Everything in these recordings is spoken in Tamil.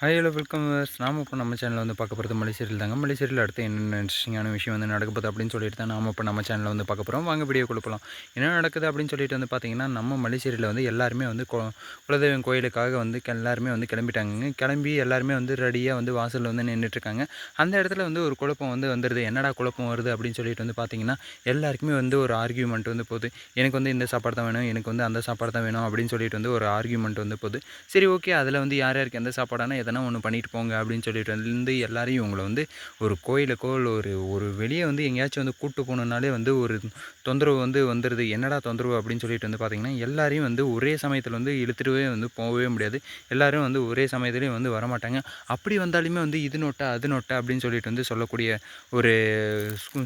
ஹாய் ஹலோ வெல்கம் நாம் இப்போ நம்ம சேனலில் வந்து பார்க்க போகிறது மலேசியரில் தாங்க. மலேசியரில் அடுத்து என்னென்ன இன்ட்ரெஸ்டிங்கான விஷயம் வந்து நடக்க போகுது அப்படின்னு சொல்லிட்டு தான் நாம இப்போ நம்ம சேனலில் வந்து பார்க்க போகிறோம் வாங்க வீடியோ கொடுக்கலாம் என்ன நடக்குது அப்படின்னு சொல்லிட்டு வந்து பார்த்தீங்கன்னா நம்ம மலேசியரில் வந்து எல்லாருமே வந்து குலதெய்வம் கோயிலுக்காக வந்து எல்லாருமே வந்து கிளம்பிட்டாங்க கிளம்பி எல்லாருமே வந்து ரெடியாக வந்து வாசலில் வந்து நின்றுட்டுருக்காங்க அந்த இடத்துல வந்து ஒரு குழப்பம் வந்து வந்துடுது என்னடா குழப்பம் வருது அப்படின்னு சொல்லிட்டு வந்து பார்த்தீங்கன்னா எல்லாருக்குமே வந்து ஒரு ஆர்கியூமெண்ட் வந்து போகுது. எனக்கு வந்து இந்த சாப்பாடு தான் வேணும் எனக்கு வந்து அந்த சாப்பாடு தான் வேணும் அப்படின்னு சொல்லிட்டு வந்து ஒரு ஆர்கியூமெண்ட் வந்து போகுது. சரி ஓகே அதில் வந்து யார் யாருக்கு எந்த சாப்பாடானா எதனா ஒன்று பண்ணிட்டு போங்க அப்படின்னு சொல்லிட்டு வந்து எல்லாரையும் இவங்களை வந்து ஒரு கோயிலுக்கோ இல்லை ஒரு ஒரு வெளியே வந்து எங்கேயாச்சும் வந்து கூப்பிட்டு போகணுன்னாலே வந்து ஒரு தொந்தரவு வந்து வந்துடுது என்னடா தொந்தரவு அப்படின்னு சொல்லிட்டு வந்து பார்த்திங்கன்னா எல்லாரையும் வந்து ஒரே சமயத்தில் வந்து இழுத்துட்டுவே வந்து போகவே முடியாது. எல்லோரும் வந்து ஒரே சமயத்துலேயும் வந்து வரமாட்டாங்க. அப்படி வந்தாலுமே வந்து இது நோட்டா அது நோட்டா அப்படின்னு சொல்லிட்டு வந்து சொல்லக்கூடிய ஒரு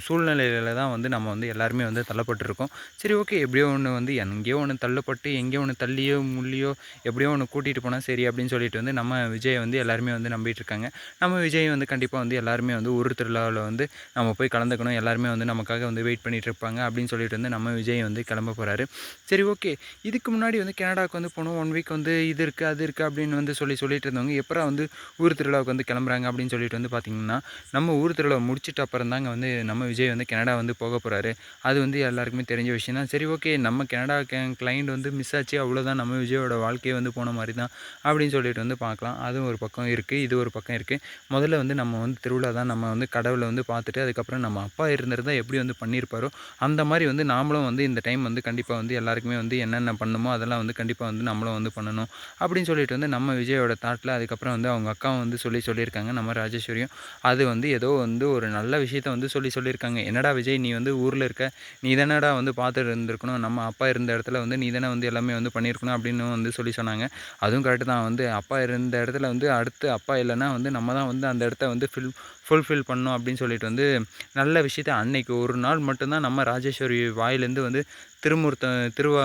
சூழ்நிலையில் தான் வந்து நம்ம வந்து எல்லாருமே வந்து தள்ளப்பட்டுருக்கோம். சரி ஓகே. எப்படியோ ஒன்று வந்து எங்கேயோ ஒன்று தள்ளப்பட்டு எங்கேயோ ஒன்று தள்ளியோ முள்ளியோ எப்படியோ ஒன்று கூட்டிகிட்டு போனால் சரி அப்படின்னு சொல்லிட்டு வந்து நம்ம விஜய் வந்து வந்து எல்லாருமே வந்து நம்பிட்டு இருக்காங்க நம்ம விஜய் வந்து கண்டிப்பாக வந்து எல்லாருமே வந்து ஒரு திருவிழாவில் வந்து நம்ம போய் கலந்துக்கணும். எல்லாருமே வந்து நமக்காக வந்து வெயிட் பண்ணிகிட்டு இருப்பாங்க அப்படின்னு சொல்லிட்டு வந்து நம்ம விஜய் வந்து கிளம்ப போகிறாரு சரி ஓகே இதுக்கு முன்னாடி வந்து கனடாவுக்கு வந்து போகணும் ஒன் வீக் வந்து இது இருக்குது அது இருக்குது அப்படின்னு வந்து சொல்லி சொல்லிட்டு இருந்தவங்க எப்போ வந்து ஊர் திருவிழாவுக்கு வந்து கிளம்புறாங்க அப்படின்னு சொல்லிட்டு வந்து பார்த்திங்கன்னா நம்ம ஊர் திருவிழா முடிச்சிட்ட அப்புறம் தாங்க வந்து நம்ம விஜய் வந்து கனடா வந்து போக போகிறாரு அது வந்து எல்லாருக்குமே தெரிஞ்ச விஷயம் தான். சரி ஓகே நம்ம கனடா கிளைண்ட் வந்து மிஸ் ஆச்சு. அவ்வளோதான் நம்ம விஜயோட வாழ்க்கையை வந்து போன மாதிரி தான் அப்படின்னு சொல்லிட்டு வந்து பார்க்கலாம். அதுவும் ஒரு பக்கம் இருக்குது இது ஒரு பக்கம் இருக்குது முதல்ல வந்து நம்ம வந்து திருவிழா தான் நம்ம வந்து கடவுளை வந்து பார்த்துட்டு அதுக்கப்புறம் நம்ம அப்பா இருந்திருந்தால் எப்படி வந்து பண்ணியிருப்பாரோ அந்த மாதிரி வந்து நாமளும் வந்து இந்த டைம் வந்து கண்டிப்பாக வந்து எல்லாருக்குமே வந்து என்னென்ன பண்ணுமோ அதெல்லாம் வந்து கண்டிப்பாக வந்து நம்மளும் வந்து பண்ணணும். அப்படின்னு சொல்லிட்டு வந்து நம்ம விஜயோட தாட்டில் அதுக்கப்புறம் வந்து அவங்க அக்காவும் வந்து சொல்லி சொல்லியிருக்காங்க நம்ம ராஜேஸ்வரியும். அது வந்து ஏதோ வந்து ஒரு நல்ல விஷயத்த வந்து சொல்லி சொல்லியிருக்காங்க. என்னடா விஜய் நீ வந்து ஊரில் இருக்க நீ தானடா வந்து பார்த்துட்டு இருந்திருக்கணும் நம்ம அப்பா இருந்த இடத்துல வந்து நீ தானே வந்து எல்லாமே வந்து பண்ணியிருக்கணும் அப்படின்னு வந்து சொல்லி சொன்னாங்க. அதுவும் கரெக்டு தான். வந்து அப்பா இருந்த இடத்துல வந்து அடுத்து அப்பா இல்லைன்னா வந்து நம்ம தான் வந்து அந்த இடத்த வந்து ஃபில் ஃபுல்ஃபில் பண்ணோம் அப்படின்னு சொல்லிட்டு வந்து நல்ல விஷயத்த அன்னைக்கு ஒரு நாள் மட்டும்தான் நம்ம ராஜேஸ்வரி வாயிலேருந்து வந்து திருமூர்த்த திருவா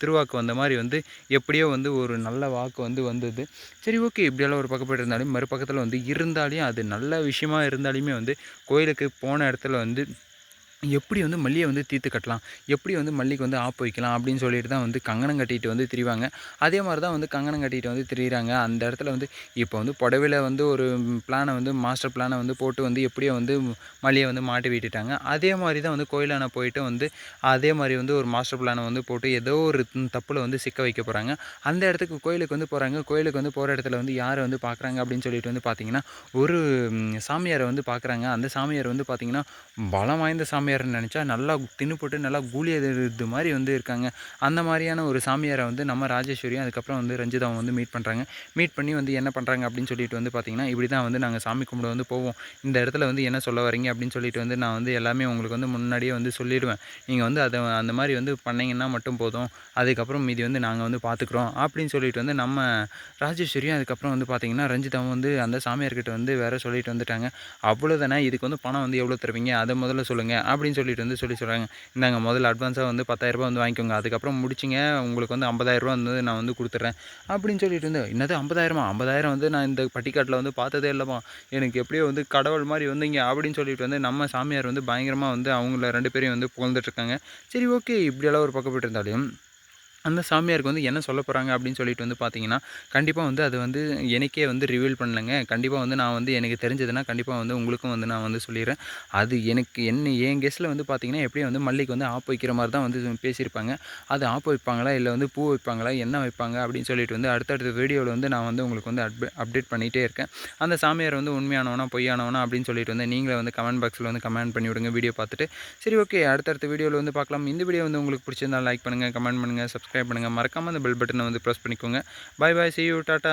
திருவாக்கு வந்த மாதிரி வந்து எப்படியோ வந்து ஒரு நல்ல வாக்கு வந்து வந்தது. சரி ஓகே. இப்படியெல்லாம் ஒரு பக்கப்பட்டு இருந்தாலும் மறுபக்கத்தில் வந்து இருந்தாலையும் அது நல்ல விஷயமா இருந்தாலுமே வந்து கோயிலுக்கு போன இடத்துல வந்து எப்படி வந்து மல்லியை வந்து தீர்த்து கட்டலாம்? எப்படி வந்து மல்லிக்கு வந்து ஆப்பு வைக்கலாம்? அப்படின்னு சொல்லிட்டு தான் வந்து கங்கணம் கட்டிட்டு வந்து திரிவாங்க. அதே மாதிரி தான் வந்து கங்கணம் கட்டிட்டு வந்து திரியிறாங்க. அந்த இடத்துல வந்து இப்போ வந்து புடவையில் வந்து ஒரு பிளானை வந்து மாஸ்டர் பிளானை வந்து போட்டு வந்து எப்படியோ வந்து மல்லியை வந்து மாட்டி விட்டுட்டாங்க. அதே மாதிரி தான் வந்து கோயிலான போயிட்டு வந்து அதே மாதிரி வந்து ஒரு மாஸ்டர் பிளானை வந்து போட்டு ஏதோ ஒரு தப்பில் வந்து சிக்க வைக்க போகிறாங்க அந்த இடத்துக்கு கோயிலுக்கு வந்து போகிறாங்க கோயிலுக்கு வந்து போகிற இடத்துல வந்து யாரை வந்து பார்க்குறாங்க அப்படின்னு சொல்லிட்டு வந்து பார்த்தீங்கன்னா ஒரு சாமியாரை வந்து பார்க்குறாங்க அந்த சாமியார் வந்து பார்த்திங்கன்னா பலம் வாய்ந்த சாமி சாமியார்னு நினச்சா நல்லா தின்னு போட்டு நல்லா கூலி இது மாதிரி வந்து இருக்காங்க. அந்த மாதிரியான ஒரு சாமியாரை வந்து நம்ம ராஜேஸ்வரியும் அதுக்கப்புறம் வந்து ரஞ்சிதாவும் வந்து மீட் பண்ணுறாங்க மீட் பண்ணி வந்து என்ன பண்ணுறாங்க அப்படின்னு சொல்லிட்டு வந்து பார்த்திங்கன்னா இப்படி தான் வந்து நாங்கள் சாமி கும்பிட வந்து போவோம். இந்த இடத்துல வந்து என்ன சொல்ல வரீங்க அப்படின்னு சொல்லிட்டு வந்து நான் வந்து எல்லாமே உங்களுக்கு வந்து முன்னாடியே வந்து சொல்லிடுவேன். நீங்கள் வந்து அதை அந்த மாதிரி வந்து பண்ணிங்கன்னா மட்டும் போதும். அதுக்கப்புறம் மீதி வந்து நாங்கள் வந்து பார்த்துக்குறோம் அப்படின்னு சொல்லிட்டு வந்து நம்ம ராஜேஸ்வரியும் அதுக்கப்புறம் வந்து பார்த்திங்கன்னா ரஞ்சிதாவும் வந்து அந்த சாமியார்கிட்ட வந்து வேறு சொல்லிட்டு வந்துட்டாங்க. அவ்வளோதானே இதுக்கு வந்து பணம் வந்து எவ்வளோ தருவீங்க? அதை முதல்ல சொல்லுங்கள் அப்படின்னு சொல்லிட்டு வந்து சொல்லி சொல்கிறாங்க இந்தாங்க முதல்ல அட்வான்ஸாக வந்து பத்தாயிரரூபா வந்து வாங்கிக்கோங்க. அதுக்கப்புறம் முடிச்சிங்க. உங்களுக்கு வந்து ஐம்பதாயிரரூபா வந்து நான் வந்து கொடுத்துட்றேன் அப்படின்னு சொல்லிட்டு வந்து என்னது ஐம்பதாயிரமா? ஐம்பதாயிரம் வந்து நான் இந்த பட்டிக்காட்டில் வந்து பார்த்ததே இல்லைப்பா எனக்கு எப்படியோ வந்து கடவுள் மாதிரி வந்தீங்க அப்படின்னு சொல்லிட்டு வந்து நம்ம சாமியார் வந்து பயங்கரமாக வந்து அவங்கள ரெண்டு பேரையும் வந்து புகழ்ந்துட்டுருக்காங்க சரி ஓகே இப்படியெல்லாம் ஒரு பக்கப்பட்டு இருந்தாலையும் அந்த சாமியாருக்கு வந்து என்ன சொல்ல போகிறாங்க அப்படின்னு சொல்லிட்டு வந்து பார்த்தீங்கன்னா கண்டிப்பாக வந்து அது வந்து எனக்கே வந்து ரிவீல் பண்ணலங்க. கண்டிப்பாக வந்து நான் வந்து எனக்கு தெரிஞ்சதுன்னா கண்டிப்பாக வந்து உங்களுக்கும் வந்து நான் வந்து சொல்லிடுறேன். அது எனக்கு என்ன என் கெஸ்ட்டில் வந்து பார்த்தீங்கன்னா எப்படியும் வந்து மல்லிக்கு வந்து ஆப் வைக்கிற மாதிரி தான் வந்து பேசியிருப்பாங்க. அது ஆப் வைப்பாங்களா? இல்லை வந்து பூ வைப்பாங்களா? என்ன வைப்பாங்க? அப்படின்னு சொல்லிட்டு வந்து அடுத்தடுத்த வீடியோவில் வந்து நான் வந்து உங்களுக்கு வந்து அப்டே அப்டேட் பண்ணிகிட்டே இருக்கேன். அந்த சாமியார் வந்து உண்மையானவனா பொய்யானவனா அப்படின்னு சொல்லிட்டு வந்து நீங்களே வந்து கமெண்ட் பாக்ஸில் வந்து கமெண்ட் பண்ணி விடுங்க வீடியோ பார்த்துட்டு. சரி ஓகே அடுத்தடுத்த வீடியோவில் வந்து பார்க்கலாம். இந்த வீடியோ வந்து உங்களுக்கு பிடிச்சிருந்தால் லைக் பண்ணுங்கள் கமெண்ட் பண்ணுங்கள் சப்ஸ்கிரைப் சப்ஸ்கிரைப் பண்ணுங்கள் மறக்காமல் அந்த பெல் பட்டனை வந்து ப்ரெஸ் பண்ணிக்கோங்க. Bye bye see you tata